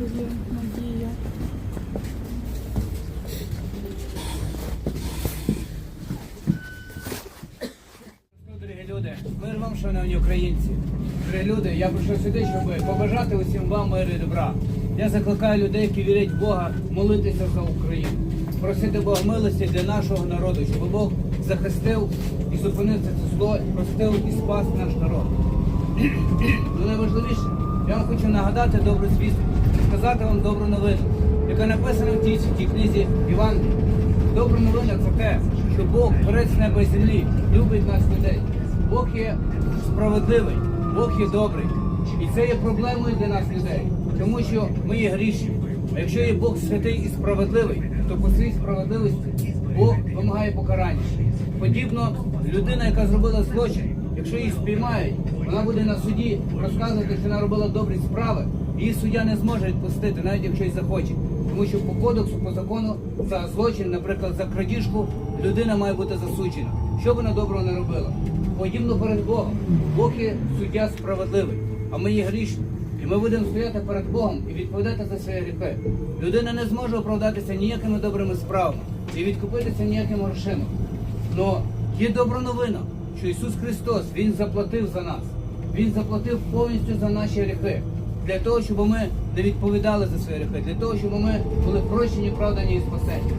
Є надія. Дорогі люди, мир вам, шановні українці. Дорогі люди, я прийшов сюди, щоб побажати усім вам миру і добра. Я закликаю людей, які вірять в Бога, молитися за Україну, просити Бога милості для нашого народу, щоб Бог захистив і зупинив це зло, простив і спас наш народ. Ну найважливіше, я вам хочу нагадати добру звістку, сказати вам добру новину, яка написана в тій святій книзі Івангелії. Добра новина це те, що Бог, творець неба і землі, любить нас людей. Бог є справедливий, Бог є добрий. І це є проблемою для нас людей, тому що ми є грішні. А якщо є Бог святий і справедливий, то по своїй справедливості Бог вимагає покарання. Подібно людина, яка зробила злочин, якщо її спіймають, вона буде на суді розказувати, що вона робила добрі справи. Її суддя не зможе відпустити, навіть якщо й захоче. Тому що по кодексу, по закону, за злочин, наприклад, за крадіжку, людина має бути засуджена. Що б вона доброго не робила? Подібно перед Богом. Бог є суддя справедливий, а ми є грішні. І ми будемо стояти перед Богом і відповідати за свої гріхи. Людина не зможе оправдатися ніякими добрими справами і відкупитися ніякими грошима. Но є добра новина, що Ісус Христос Він заплатив за нас. Він заплатив повністю за наші гріхи. Для того, щоб ми не відповідали за свої гріхи, для того, щоб ми були прощені, правдані і спасені.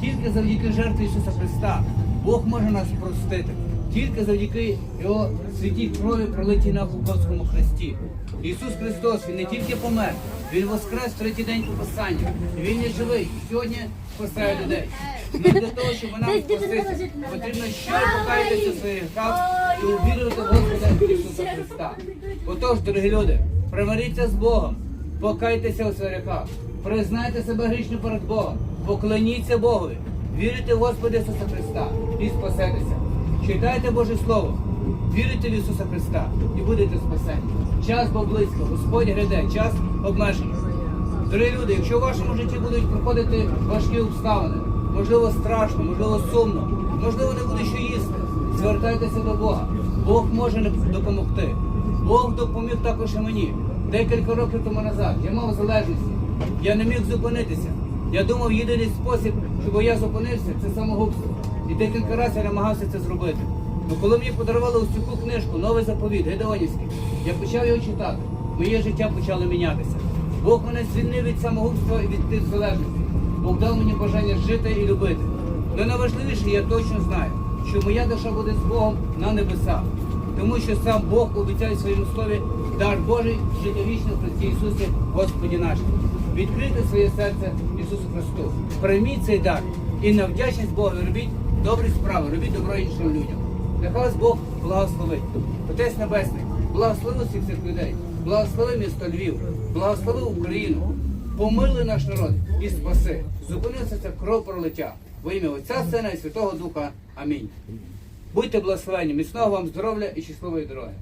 Тільки завдяки жертві Ісуса Христа Бог може нас простити. Тільки завдяки Його святій крові, пролитій на Голгофському хресті. Ісус Христос, Він не тільки помер, Він воскрес в третій день по Писанню. Він є живий і сьогодні спасає людей. Ну, для того, щоб нам спастися, потрібно щиро покаятися своїх гріхах і увірувати в Господа Ісуса Христа. Отож, дорогі люди, примиріться з Богом, покайтеся у своїх гріхах, признайте себе грішним перед Богом, поклоніться Богові, вірите в Господа Ісуса Христа і спасетеся. Читайте Боже Слово, вірите в Ісуса Христа і будете спасені. Час бо близько, Господь гряде, час обмежений. Дорогі люди, якщо в вашому житті будуть проходити важкі обставини, можливо страшно, можливо сумно, можливо не буде що їсти, звертайтеся до Бога. Бог може допомогти. Бог допоміг також і мені. Декілька років тому назад я мав залежності. Я не міг зупинитися. Я думав, єдиний спосіб, щоб я зупинився, це самогубство. І декілька разів я намагався це зробити. Ну коли мені подарували ось цю книжку, новий заповіт, Гедеонівський, я почав його читати. Моє життя почало мінятися. Бог мене звільнив від самогубства і від тих залежностей. Бог дав мені бажання жити і любити. Але найважливіше, я точно знаю, що моя душа буде з Богом на небесах. Тому що сам Бог обіцяє в своєму слові дар Божий життя вічне в Христі Ісусі, Господі нашому. Відкрити своє серце Ісусу Христу. Прийміть цей дар і на вдячність Богу робіть добрі справи, робіть добро іншим людям. Нехай вас Бог благословить. Отець Небесний, благослови всіх цих людей, благослови місто Львів, благослови Україну, помилуй наш народ і спаси. Зупинився це кров пролиття. Во ім'я Отця Сина і Святого Духа. Амінь. Будьте благословені, міцного вам здоров'я і щасливої дороги.